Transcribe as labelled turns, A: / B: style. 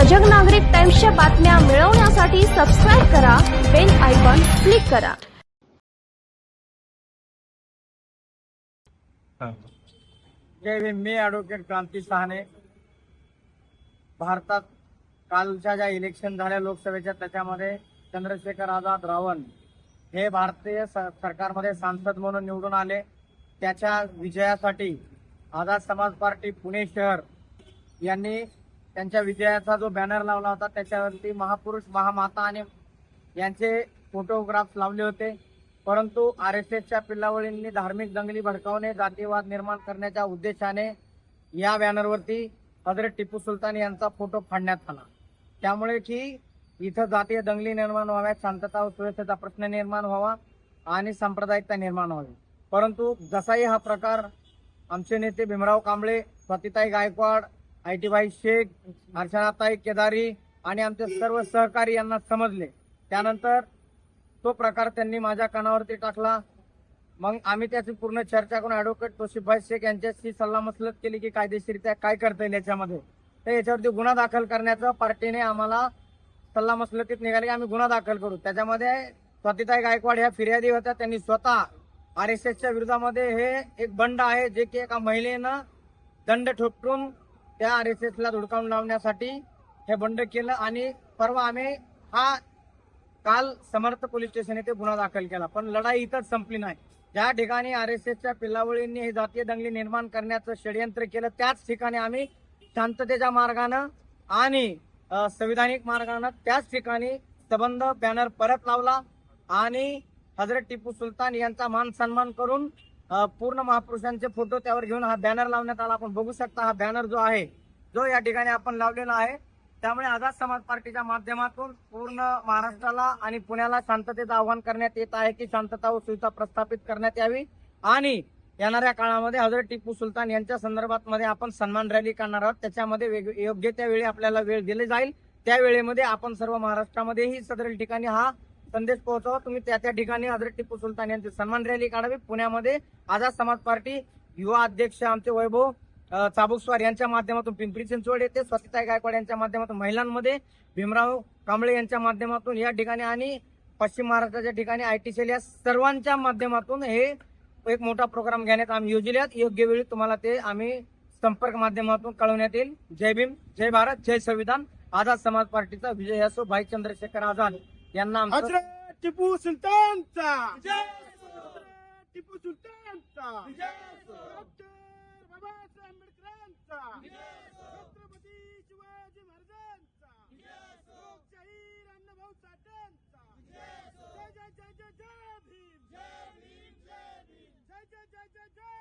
A: सजग नागरिक टाइम्सच्या बातम्या मिळवण्यासाठी सबस्क्राईब करा बेल आयकॉन क्लिक करा.
B: जय भीम मी ॲडव्होकेट क्रांती सहाने. भारतात कालच्या ज्या इलेक्शन झाल्या लोकसभेच्या त्याच्यामध्ये चंद्रशेखर आझाद रावण हे भारतीय स- सरकारमध्ये सांसद म्हणून निवडून आले. त्याच्या विजयासाठी आझाद समाज पार्टी पुणे शहर यांनी त्यांच्या विजयाचा जो बॅनर लावला होता त्याच्यावरती महापुरुष महामाता आणि यांचे फोटोग्राफ्स लावले होते. परंतु आर एस एसच्या पिल्लावळींनी धार्मिक दंगली भडकावणे जातीवाद निर्माण करण्याच्या उद्देशाने या बॅनरवरती हजरत टिपू सुलतान यांचा फोटो फाडण्यात आला. त्यामुळे की इथं जातीय दंगली निर्माण व्हाव्यात शांतता व सुरक्षेचा प्रश्न निर्माण व्हावा आणि सांप्रदायिकता निर्माण व्हावी. परंतु जसाही हा प्रकार आमचे नेते भीमराव कांबळे स्वातीताई गायकवाड आय टी भाई शेख हर्षणाताई केदारी आणि आमचे सर्व सहकारी यांना समजले. त्यानंतर तो प्रकार त्यांनी माझ्या कानावरती टाकला. मग आम्ही त्याची पूर्ण चर्चा करून ऍडव्होकेट तोशिफभाई शेख यांच्याशी सल्लामसलत केली की कायदेशीरित्या काय करता येईल याच्यामध्ये. तर याच्यावरती गुन्हा दाखल करण्याचं पार्टीने आम्हाला सल्लामसलतीत निघाले की आम्ही गुन्हा दाखल करू. त्याच्यामध्ये स्वातीताई गायकवाड ह्या फिर्यादी होत्या. त्यांनी स्वतः आर एस एसच्या विरोधामध्ये हे एक बंड आहे जे की एका महिलेनं दंड ठोकून त्या आर एस एसला धुडकावून लावण्यासाठी हे बंड केलं आणि परवा आम्ही हा काल समर्थ पोलीस स्टेशन येथे गुन्हा दाखल केला. पण लढाई इथंच संपली नाही. ज्या ठिकाणी आर एस एसच्या पिल्लावळींनी हे जातीय दंगली निर्माण करण्याचं षडयंत्र केलं त्याच ठिकाणी आम्ही शांततेच्या मार्गानं आणि संविधानिक मार्गानं त्याच ठिकाणी सबंध बॅनर परत लावला आणि हजरत टिपू सुलतान यांचा मान सन्मान करून पूर्ण महापुरुषांचे फोटो त्यावर घेऊन हा बॅनर लावण्यात आला. आपण बघू शकता हा बॅनर जो आहे जो या ठिकाणी आपण लावलेला आहे. त्यामुळे आझाद समाज पार्टीच्या माध्यमातून पूर्ण महाराष्ट्राला आणि पुण्याला शांततेचं आवाहन करण्यात येत आहे की शांतता व सुविधा प्रस्थापित करण्यात यावी. आणि येणाऱ्या काळामध्ये हजरत टिपू सुलतान यांच्या संदर्भात मध्ये आपण सन्मान रॅली करणार आहोत. त्याच्यामध्ये योग्य त्या वेळी आपल्याला वेळ दिली जाईल. त्या वेळेमध्ये आपण सर्व महाराष्ट्रामध्येही सदरील ठिकाणी हा संदेश पोहोचवा. तुम्ही त्या त्या ठिकाणी हजरत टिपू सुलतान यांची सन्मान रॅली काढावी. पुण्यामध्ये आझाद समाज पार्टी युवा अध्यक्ष आमचे वैभव चाबुकस्वार यांच्या माध्यमातून पिंपरी चिंचवड येथे स्वतिताई गायकवाड यांच्या माध्यमातून महिलांमध्ये भीमराव कांबळे यांच्या माध्यमातून या ठिकाणी आणि पश्चिम महाराष्ट्राच्या ठिकाणी आय टी सेल या सर्वांच्या माध्यमातून हे एक मोठा प्रोग्राम घेण्यात आम्ही योजल्यात. योग्य वेळी तुम्हाला ते आम्ही संपर्क माध्यमातून कळवण्यात येईल. जय भीम जय भारत जय संविधान. आझाद समाज पार्टीचा विजय असो भाई चंद्रशेखर आझाद. यांना आमचं
C: हजरत टिपू सुलतानचा. टिपू सुलतानचा. डॉक्टर बाबासाहेब आंबेडकरांचा. छत्रपती शिवाजी महाराजांचा. लोकशाहीर अण्णाभाऊ साठेंचा. जय जय जय जय जय भीम. जय जय जय जय जय